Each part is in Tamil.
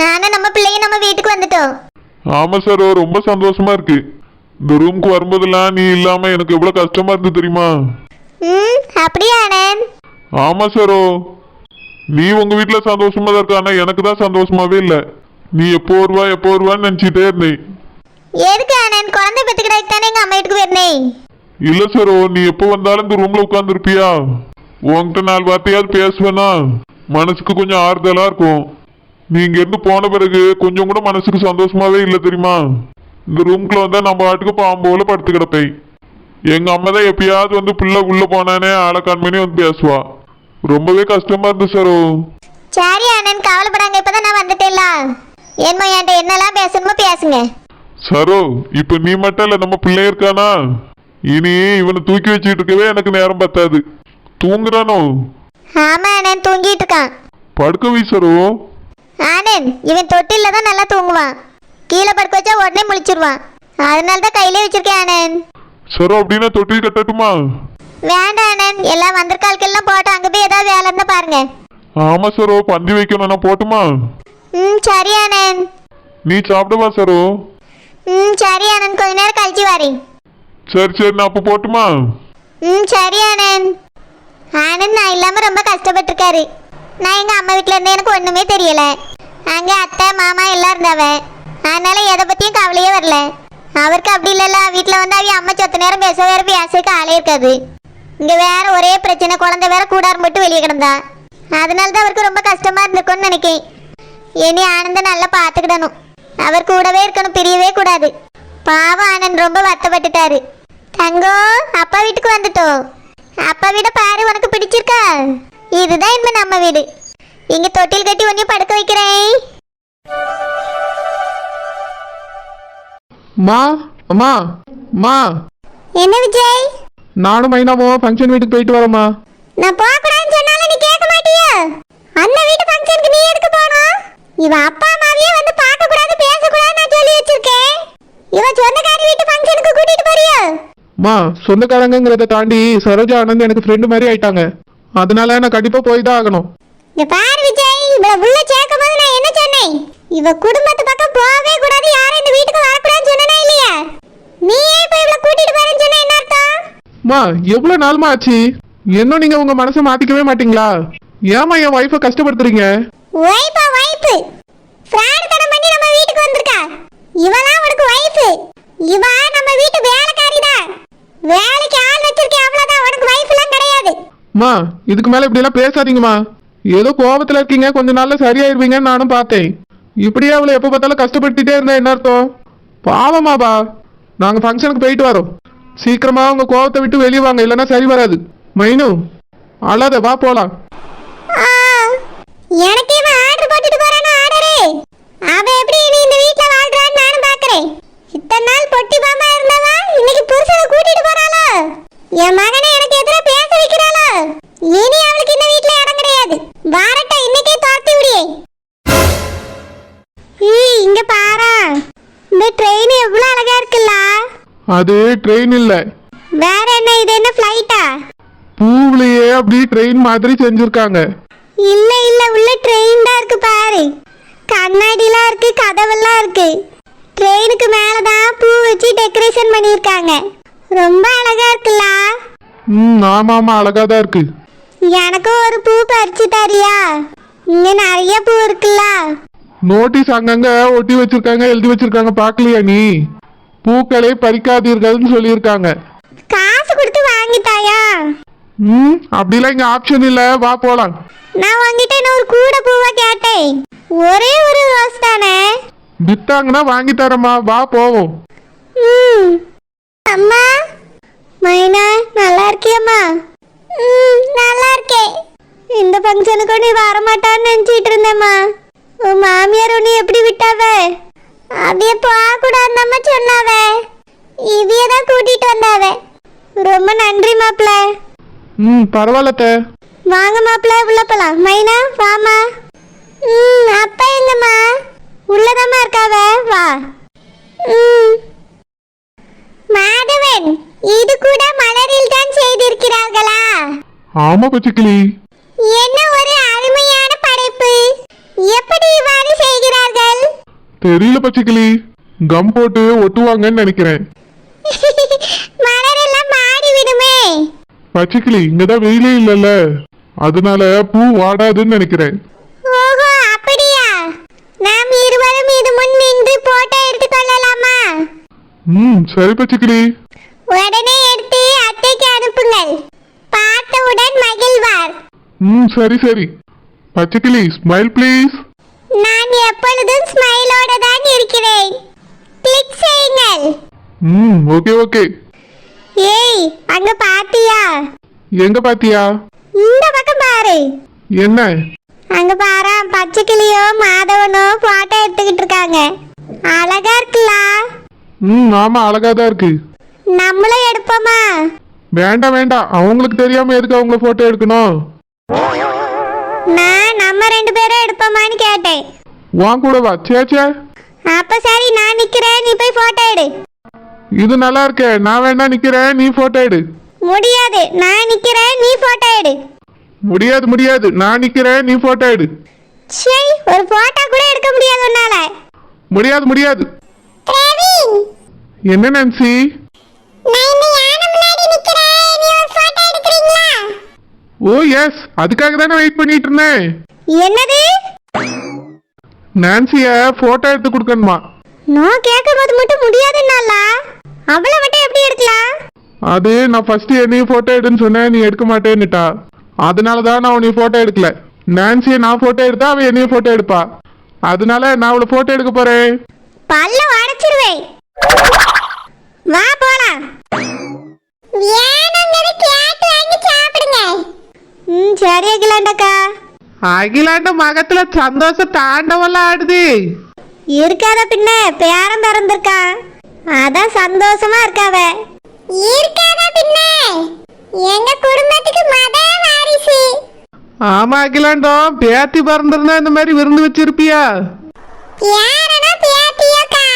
நானும் நம்ம பிள்ளையும் நம்ம வீட்டுக்கு வந்துட்டோம். ஆமா சார் ரொம்ப சந்தோஷமா இருக்கு. இந்த ரூமுக்கு வரும்போதெல்லாம் நீ இல்லாம எனக்கு எவ்வளவு கஷ்டமா இருந்து தெரியுமா? ம் அப்படியா ஆனந்த் ஆமா சாரோ நீ உங்க வீட்டுல சந்தோஷமா தான் இருக்க ஆனா எனக்கு தான் சந்தோஷமாவே இல்ல. நீ எப்போ வருவா எப்போ வருவான்னு நினைச்சிட்டே இருந்தேன். எதுக்கு ஆனந்த் குழந்தை பெற்றுக்கிட்டாக்கு தானே எங்கள் அம்மா வீட்டுக்கு போயிருந்தேன். இல்ல சாரோ நீ எப்போ வந்தாலும் இந்த ரூம்ல உட்காந்துருப்பியா உன்கிட்ட நாலு வார்த்தையாவது பேசுவேனா? மனசுக்கு கொஞ்சம் ஆறுதலா இருக்கும். நீ இங்க இருந்து போன பிறகு கொஞ்சம் கூட மனசுக்கு சந்தோஷமாவே இல்லை தெரியுமா? இந்த ரூம்குள்ள வந்தா நம்ம பாட்டுக்கு பாம்போல படுத்து கிடப்பேன். எங்க அம்மா தான் எப்பயாவது வந்து பிள்ளை உள்ள போனானே ஆளை கண்மணி வந்து பேசுவா. ரொம்பவே கஷ்டமா இருந்து சாரோ. சரி ஆனந்த் கவலைப்படாங்க இப்பதான் நான் வந்துட்டேன்ல. என்னமோ என்கிட்ட என்னெல்லாம் பேசணுமோ பேசுங்க. சரோ இப்ப நீ மட்டும் இல்ல நம்ம பிள்ளை இருக்கானா? இனி இவனை தூக்கி வச்சுட்டு இருக்கவே எனக்கு நேரம் பத்தாது. தூங்குறானோ? ஆமா ஆனந்த் தூங்கிட்டு இருக்கான். படுக்க வை சரோ. ஆனந்த் இவன் தொட்டில தான் நல்லா தூங்குவான். கீழே படுக்க வச்சா உடனே முழிச்சிருவான். அதனால தான் கையிலே வச்சிருக்கேன் ஆனந்த். சரோ அப்படின்னா தொட்டில் கட்டட்டுமா? வேண்டாம் ஆனந்த். எல்லாம் வந்திருக்காளுக்கெல்லாம் போட்டு அங்கே போய் ஏதாவது வேலை இருந்தா பாருங்க. ஆமா சரோ. பந்தி வைக்கணும் நான் போட்டுமா? ம் சரி ஆனந்த். நீ சாப்பிடுவா சரோ? ம் சரி ஆனந்த். கொஞ்ச நேரம் கழிச்சு வரேன். சரி சரி நான் அப்போ போட்டுமா? ம் சரி ஆனந்த். ஆனந்த் நான் இல்லாமல் ரொம்ப கஷ்டப்பட்டிருக்காரு. நான் எங்கள் அம்மா வீட்டில் இருந்தே எனக்கு ஒன்றுமே தெரியல. அங்கே அத்தை மாமா எல்லாம் இருந்தாவ அதனால எதை பற்றியும் கவலையே வரல. அவருக்கு அப்படி இல்லைல்ல வீட்டில் வந்து அவன் அம்மா சொத்த நேரம் பேச வேற பேசுறதுக்கு ஆளே இருக்காது. இங்கே வேற ஒரே பிரச்சனை குழந்தை வேற கூடாரம் போட்டு வெளியே கிடந்தா. அதனால தான் அவருக்கு ரொம்ப கஷ்டமாக இருந்திருக்கும்னு நினைக்கிறேன் இனி ஆனந்த நல்லா பார்த்துக்கிடணும் அவர் கூடவே இருக்கணும் பிரியவே கூடாது. பாவம் ஆனந்த் ரொம்ப வருத்தப்பட்டுட்டாரு. தங்கோ அப்பா வீட்டுக்கு வந்துட்டோம் அப்பா வீட பாரு உனக்கு பிடிச்சிருக்கா? இதுதான் இனிமே நம்ம வீடு. இங்க தொட்டில் கட்டி ஒன்றையும் படுக்க வைக்கிறேன். மா அம்மா மா. என்ன விஜய்? நானும் மைனாவும் ஃபங்க்ஷன் வீட்டுக்கு போயிட்டு வரோம்மா. நான் போக கூடாதுன்னு சொன்னாலும் நீ கேட்க மாட்டியா? அந்த வீட்டு ஃபங்க்ஷனுக்கு நீ எதுக்கு போகணும்? இவ அப்பா அம்மாவையே வந்து பார்க்க கூடாது பேச கூடாது நான் சொல்லி வச்சிருக்கேன். இவ சொந்தக்காரி வீட்டு ஃபங்க்ஷனுக்கு கூட்டிட்டு போறியா? மா சொந்தக்காரங்கிறத தாண்டி சரோஜா ஆனந்த் எனக்கு ஃப்ரெண்டு மாதிரி ஆயிட்டாங்க. அதனால நான் கண்டிப்பா போய் தான் ஆகணும். இங்க பாரு விஜய் இவள உள்ள சேர்க்கும் போது நான் என்ன சொன்னேன்? இவ குடும்பத்து பக்கம் போகவே கூடாது யாரும் இந்த வீட்டுக்கு வரக்கூடாதுன்னு சொன்னனா இல்லையா. நீ ஏன் இப்ப இவள கூட்டிட்டு போறேன்னு சொன்ன என்ன அர்த்தம்? மா எவ்வளவு நாளுமா ஆச்சு? இன்னும் நீங்க உங்க மனசை மாத்திக்கவே மாட்டீங்களா? ஏமா என் ஒய்ஃபை கஷ்டப்படுத்துறீங்க? வைப்பா வைப்பு ஃப்ராட் தனம் பண்ணி நம்ம வீட்டுக்கு வந்திருக்கா? இவலாம் உனக்கு வைஃப் இவ நம்ம வீட்டு வேலைக்காரி தான். வேலைக்கு ஆள் வச்சிருக்கேன் அவ்வளவுதான். உனக்கு வைஃப்லாம் கிடையாது. மா இதுக்கு மேல இப்படி எல்லாம் பேசாதீங்கம்மா. ஏதோ கோபத்துல இருக்கீங்க கொஞ்ச நாள்ல சரியாயிருவீங்கன்னு நானும் பார்த்தேன். இப்படியே அவளை எப்ப பார்த்தாலும் கஷ்டப்படுத்திட்டே இருந்தா என்ன அர்த்தம்? பாவமாபா நாங்கள் நாங்க ஃபங்க்ஷனுக்கு போயிட்டு வரோம். சீக்கிரமா உங்க கோபத்தை விட்டு வெளியே வாங்க இல்லைன்னா சரி வராது. மைனு அழாத வா போலாம். எனக்கு இவன் ஆர்டர் போட்டுட்டு அவ எப்படி இனி இந்த வீட்ல வாழ்றான்னு நானும் பாக்குறேன் இத்தனை நாள் பொட்டி பாமா இன்னைக்கு புருஷனை கூட்டிட்டு அது ட்ரெயின் இல்ல. வேற என்ன இது என்ன ஃப்ளைட்டா பூவுலயே அப்படி ட்ரெயின் மாதிரி செஞ்சிருக்காங்க. இல்ல இல்ல உள்ள ட்ரெயின் தான் இருக்கு பாரு. கண்ணாடிலாம் இருக்கு கதவெல்லாம் இருக்கு. ட்ரெயினுக்கு மேல தான் பூ வச்சு டெக்கரேஷன் பண்ணியிருக்காங்க. ரொம்ப அழகா இருக்குல்ல. ம் ஆமா ஆமா அழகா தான் இருக்கு. எனக்கும் ஒரு பூ பறிச்சு தரியா. இங்க நிறைய பூ இருக்குல்ல. நோட்டீஸ் அங்கங்க ஒட்டி வச்சிருக்காங்க எழுதி வச்சிருக்காங்க பார்க்கலையா நீ? பூக்களை பறிக்காதீர்கள்னு சொல்லியிருக்காங்க. காசு கொடுத்து வாங்கி தாயா. ம் அப்படிலாம் இங்க ஆப்ஷன் இல்ல. வா போலாம். நான் உங்ககிட்ட இன்னும் ஒரு கூட பூவா கேட்டேன். ஒரே ஒரு ரோஸ் தானே? வித்தாங்கன்னா வாங்கி தரமா வா போவோம். ம். அம்மா மைனா நல்லா இருக்கியம்மா? ம் நல்லா இருக்கேன் இந்த ஃபங்க்ஷனுக்கு நீ வரமாட்டான்னு நினச்சிட்டு இருந்தேம்மா. உன் மாமியார் உன்னை எப்படி விட்டாவ? அவிய போகக்கூடாதுன்னு சொன்னாவ. இவிய தான் கூட்டிட்டு வந்தாவ. ரொம்ப நன்றி மாப்பிள்ள. ம் பரவாயில்ல அத்தை. வாங்க மாப்பிள்ள உள்ள போலாம். மைனா வாமா ம் அப்பா எங்கம்மா? உள்ளதாம்மா இருக்காவ. வா. ம். மாதவன் இது கூட மலரில் தான் செய்திருக்கிறார்களா? ஆமா பச்சைக்கிளி. என்ன தெரியல பச்சைக்கிளி. கம் போட்டு ஒட்டுவாங்கன்னு நினைக்கிறேன். மலர் எல்லாம் மாடி விடுமே. பச்சைக்கிளி இங்கதான் வெயிலே இல்லைல்ல. அதனால பூ வாடாதுன்னு நினைக்கிறேன். ஓஹோ அப்படியா? நாம் இருவரும் இது முன் நின்று போட்டோ எடுத்துக்கொள்ளலாமா ம் சரி பச்சைக்கிளி. உடனே எடுத்து அத்தைக்கு அனுப்புங்கள். பார்த்தவுடன் மகிழ்வார். ம் சரி சரி. பச்சைக்கிளி ஸ்மைல் ப்ளீஸ் நான் எப்பொழுதும் ஸ்மைலோட தான் இருக்கிறேன். கிளிக் செய்யுங்கள். ம் ஓகே ஓகே ஏய் அங்க பாத்தியா? எங்க பாத்தியா? இந்த பக்கம் பாரு. என்ன? அங்க பாரு பச்சை கிளியோ மாதவனோ போட்டோ எடுத்துக்கிட்டு இருக்காங்க. அழகா இருக்குல்ல? ம் ஆமா அழகா தான் இருக்கு. நம்மளும் எடுப்போமா? வேண்டாம் வேண்டாம். அவங்களுக்கு தெரியாம எதுக்கு அவங்கள போட்டோ எடுக்கணும்? நான் நம்ம ரெண்டு பேரும் வாங்க கூட வா. சே சே அப்ப சரி நான் நிக்கிறேன். நீ போய் போட்டோ எடு. இது நல்லா இருக்கே. நான் வேணா நிக்கிறேன். நீ போட்டோ எடு. முடியாது. நான் நிக்கிறேன். நீ போட்டோ எடு. முடியாது முடியாது. நான் நிக்கிறேன். நீ போட்டோ எடு. சரி ஒரு போட்டோ கூட எடுக்க முடியாது உன்னால. முடியாது முடியாது. பிரவீன். என்ன நான்சி நான் இந்த யானை முன்னாடி நிக்கிறேன். நீ ஒரு போட்டோ எடுக்கிறீங்களா? ஓ எஸ் அதுக்காக தானே வெயிட் பண்ணிட்டு இருந்தேன். என்னது? நான்சிய போட்டோ எடுத்து கொடுக்கணுமா? நான் கேட்கும்போது மட்டும் முடியாதுன்னால அவளை மட்டும் எப்படி எடுக்கலாம்? அது நான் ஃபர்ஸ்ட் என்னையும் போட்டோ எடுன்னு சொன்னேன் நீ எடுக்க மாட்டேன்னுட்டா. அதனால தான் நான் உன்னைய போட்டோ எடுக்கல. நான்சியை நான் போட்டோ எடுத்தா அவ என்னையும் போட்டோ எடுப்பா. அதனால நான் அவளை போட்டோ எடுக்க போறேன். பல்ல உடைச்சிருவேன். வா போலாம். வேணுங்கிறது கேட்டு வாங்கி சாப்பிடுங்க. ம் சரி அகிலாண்டக்கா. அகிலாண்ட மகத்துல சந்தோஷ தாண்டவெல்லாம் ஆடுது இருக்காத பின்ன பேரம் பிறந்திருக்கான். அதான் சந்தோஷமா இருக்காவ. இருக்காத பின்ன எங்க குடும்பத்துக்கு மத வாரிசு. ஆமா அகிலாண்டம் பேத்தி பிறந்திருந்தா இந்த மாதிரி விருந்து வச்சிருப்பியா? யாரனா பேத்தியோக்கா?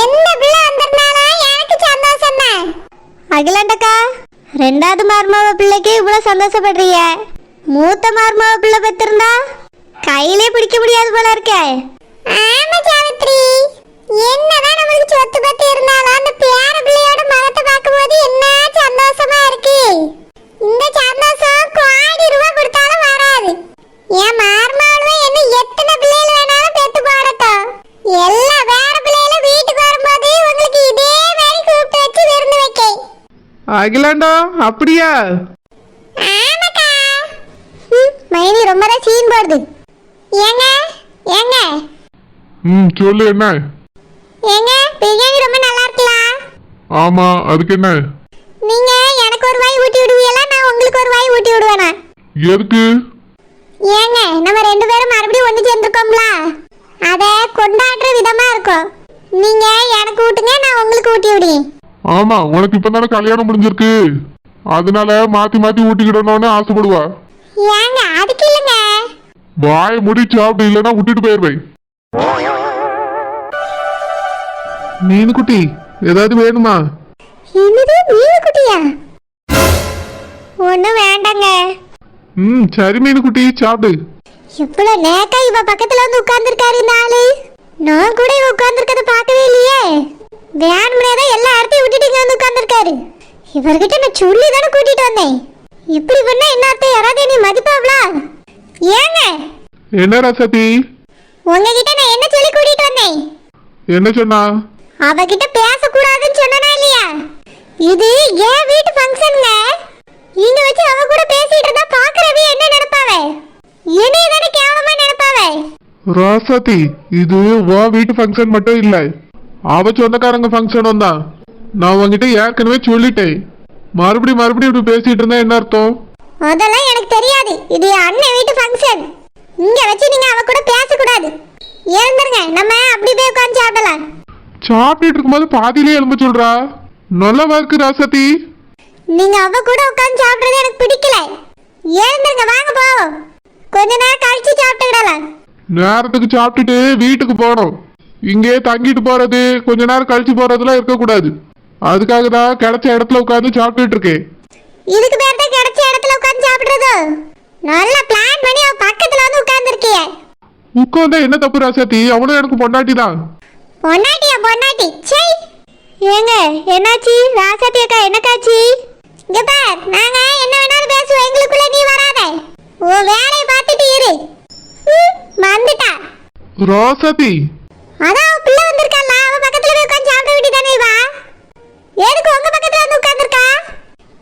எந்த பிள்ளை வந்திருந்தாலும் எனக்கு சந்தோஷம் தான் அகிலாண்டக்கா ரெண்டாவது மருமவ பிள்ளைக்கு இவ்வளவு சந்தோஷப்படுறீங்க மூத்த மருமவ பிள்ளை பெற்றிருந்தா கையிலே பிடிக்க முடியாது போல இருக்கே. ஆமா சாவித்ரி. என்னதான் நம்மளுக்கு சொத்து பத்தி இருந்தாலும் அந்த பேர பிள்ளையோட மரத்தை பார்க்கும்போது என்ன சந்தோஷமா இருக்கு. இந்த சந்தோஷம் கோடி ரூபாய் கொடுத்தாலும் வராது. என் மார்மாவும் என்ன எத்தனை பிள்ளைகள் வேணாலும் பெத்து போடட்டும். எல்லா வேற பிள்ளைகளும் வீட்டுக்கு வரும்போது உங்களுக்கு இதே மாதிரி கூப்பிட்டு வச்சு விருந்து வைக்க அகிலாண்டம் அப்படியா? மைனி ரொம்ப தான் சீன் போடுது. ஏங்க ஏங்க. ம் சொல்லு என்ன? ஏங்க பிரியாணி ரொம்ப நல்லா இருக்கலாம் ஆமா அதுக்கு என்ன? நீங்க எனக்கு ஒரு வாய் ஊட்டி விடுவீங்களா? நான் உங்களுக்கு ஒரு வாய் ஊட்டி விடுவேனா? எதுக்கு? ஏங்க நம்ம ரெண்டு பேரும் மறுபடியும் ஒன்று சேர்ந்துருக்கோம்ல? அதை கொண்டாடுற விதமா இருக்கும். நீங்க எனக்கு ஊட்டுங்க நான் உங்களுக்கு ஊட்டி விடுவேன். ஆமா உனக்கு இப்பதானே கல்யாணம் முடிஞ்சிருக்கு. அதனால மாத்தி மாத்தி ஊட்டிக்கிடணும்னு ஆசைப்படுவா. ஏங்க அதுக்கு இல்லைங்க. வாயை முடி சாப்பிட்டு இல்லைன்னா விட்டுட்டு போயிருவேன். மீன் குட்டி ஏதாவது வேணுமா? என்னது மீன் குட்டியா ஒன்றும் வேண்டாங்க. ம் சரி மீன் குட்டி சாப்பிடு. எவ்வளோ நேக்கா இவ பக்கத்துல வந்து உட்கார்ந்துருக்காரு இந்த ஆளு. நான் கூட இவ உட்கார்ந்துருக்கத பார்க்கவே இல்லையே. வேணும்னே தான் எல்லா இடத்தையும் விட்டுட்டு இங்க வந்து உட்கார்ந்துருக்காரு. இவர்கிட்ட நான் சொல்லி தானே கூட்டிட்டு வந்தேன். இப்படி பண்ணா என்ன அர்த்தம் யாராவது நீ மதிப்பாவளா ஏங்க? என்ன ரசதி? உங்ககிட்ட நான் என்ன சொல்லி கூட்டிட்டு வந்தேன்? என்ன சொன்னா? அவகிட்ட பேசக்கூடாதுன்னு சொன்னனா இல்லையா? இது ஏன் வீட்டு ஃபங்க்ஷனுங்க இங்க வச்சு அவ கூட பேசிட்டு இருந்தா பாக்குறவே என்ன நினைப்பாவே? என்னைய தானே கேவலமா நினைப்பாவே? ராசாத்தி இது உன் வீட்டு ஃபங்க்ஷன் மட்டும் இல்ல. அவ சொந்தக்காரங்க ஃபங்க்ஷனும் தான். நான் உன்கிட்ட ஏற்கனவே சொல்லிட்டேன். மறுபடியும் மறுபடியும் இப்படி பேசிட்டு இருந்தா என்ன அர்த்தம்? அதெல்லாம் எனக்கு தெரியாது. இது என் அண்ணன் வீட்டு ஃபங்க்ஷன் இங்க வச்சு நீங்க அவ கூட பேசக்கூடாது. எழுந்துருங்க நம்ம அப்படி போய் உட்காந்து சாப்பிடலாம். சாப்பிட்டுட்டு இருக்கும்போது பாதியிலே எலும்ப சொல்றா. நல்லவா இருக்கு ராசாத்தி நீங்க அவ கூட உட்காந்து சாப்பிடுறது எனக்கு பிடிக்கல. எழுந்துருங்க வாங்க போவோம். கொஞ்ச நேரம் கழிச்சு சாப்பிட்டுக்கிடலாம். நேரத்துக்கு சாப்பிட்டுட்டு வீட்டுக்கு போகணும். இங்கே தங்கிட்டு போறது கொஞ்ச நேரம் கழிச்சு போறதுலாம் இருக்கக்கூடாது. அதுக்காக தான் கிடைச்ச இடத்துல உட்காந்து சாப்பிட்டுட்டு இருக்கேன் இதுக்கு பேர் தான் கிடைச்ச இடத்துல உட்காந்து சாப்பிடுறது. நல்லா பிளான் பண்ணி அவ பக்கத்துல வந்து உட்கார்ந்துருக்கிய. உட்காந்தா என்ன தப்பு ராசாத்தி? அவனும் எனக்கு பொண்டாட்டி தான். பொன்னாட்டியா பொன்னாட்டி சை ஏங்க என்னாச்சு? ராசாத்தி அக்கா என்னக்காச்சு? இங்க பார் நாங்க என்ன வேணாலும் பேசுவோம். எங்களுக்குள்ள நீ வராத. உன் வேலையை பார்த்துட்டு இரு. வந்துட்டா. ராசாத்தி!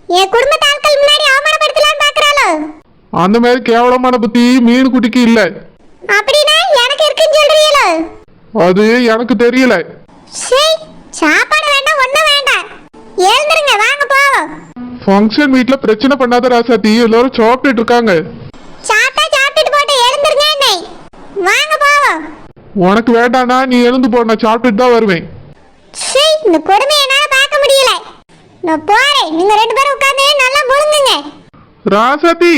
என் குடும்பத்து ஆட்கள் முன்னாடி அவமானப்படுத்தலாம்னு பாக்குறாளோ? அந்த மாதிரி கேவலமான புத்தி மீன் குட்டிக்கு இல்ல. அப்படின்னா எனக்கு இருக்குன்னு சொல்றீங்களோ? அது எனக்கு தெரியல. சீ சாப்பாடு வேண்டாம் ஒண்ணும் வேண்டாம். எழுந்துருங்க வாங்க போவோம். ஃபங்க்ஷன் வீட்ல பிரச்சனை பண்ணாத ராசாத்தி எல்லாரும் சாப்பிட்டுட்டு இருக்காங்க. சாப்பிட்டா சாப்பிட்டுட்டு போட்டு எழுந்துருங்க என்னை. வாங்க போவோம். உனக்கு வேண்டானா நீ எழுந்து போ நான் சாப்பிட்டுட்டு தான் வருவேன். சீ இந்த முடியல நான் போறேன். நீங்க ரெண்டு பேரும் உட்கார்ந்து நல்லா முழுங்குங்க. ராசாத்தி!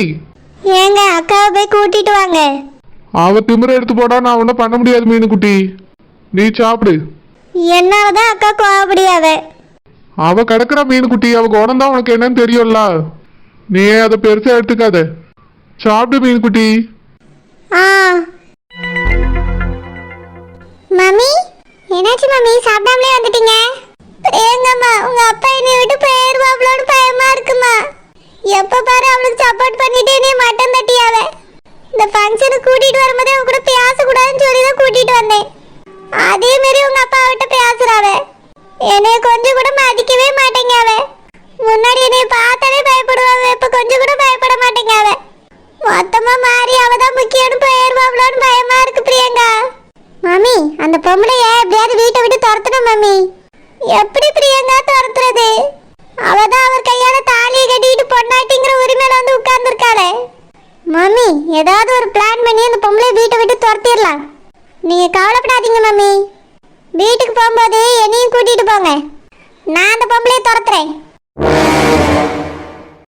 ஏங்க அக்காவை போய் கூட்டிட்டு வாங்க. அவ திமிர எடுத்து போடா நான் ஒன்றும் பண்ண முடியாது மீன் குட்டி நீ சாப்பிடு. என்னாலதான் அக்கா கோவப்படியாவ அவ. கிடக்குற மீன் குட்டி அவ குணம் தான் உனக்கு என்னன்னு தெரியும்ல? நீ அதை பெருசா எடுத்துக்காத? சாப்பிடு மீன் குட்டி ஆ. மம்மி என்னாச்சு மம்மி? சாப்பிடாமலே வந்துட்டீங்க. ஏங்கம்மா உங்க அப்பா என்னை விட்டு போயிருவாங்களோன்னு பயமா இருக்குமா? எப்ப பாரு அவளுக்கு சப்போர்ட் பண்ணிட்டு நீ மட்டம் தட்டியாவ. இந்த ஃபங்க்ஷனுக்கு கூட்டிட்டு வரும்போது அவ கூட பேசக்கூடாதுன்னு சொல்லி தான் கூட்டிட்டு வந்தேன். அதே மாதிரி உங்க அப்பா விட்டு பேசுறாவ. என்னைய கொஞ்சம் கூட மதிக்கவே மாட்டேங்க அவ முன்னாடி என்னைய பார்த்தாலே பயப்படுவாங்க இப்ப கொஞ்சம் கூட பயப்பட மாட்டேங்க அவ மொத்தமா மாறி அவ தான் முக்கியம்னு போயிருவாங்களோன்னு பயமா இருக்கு பிரியங்கா. மம்மி அந்த பொம்பளைய எப்படியாவது வீட்டை விட்டு துரத்தணும் மம்மி. எப்படி பிரியங்கா துரத்துறது? அவதான் அவர் கையால தாலியை கட்டிட்டு பொண்டாட்டிங்கிற உரிமையில வந்து உட்கார்ந்துருக்காளே. மம்மி ஏதாவது ஒரு பிளான் பண்ணி அந்த பொம்பளை வீட்டை விட்டு துரத்திடலாம். நீங்க கவலைப்படாதீங்க மம்மி. வீட்டுக்கு போகும்போது என்னையும் கூட்டிட்டு போங்க. நான் அந்த பொம்பளைய துரத்துறேன்.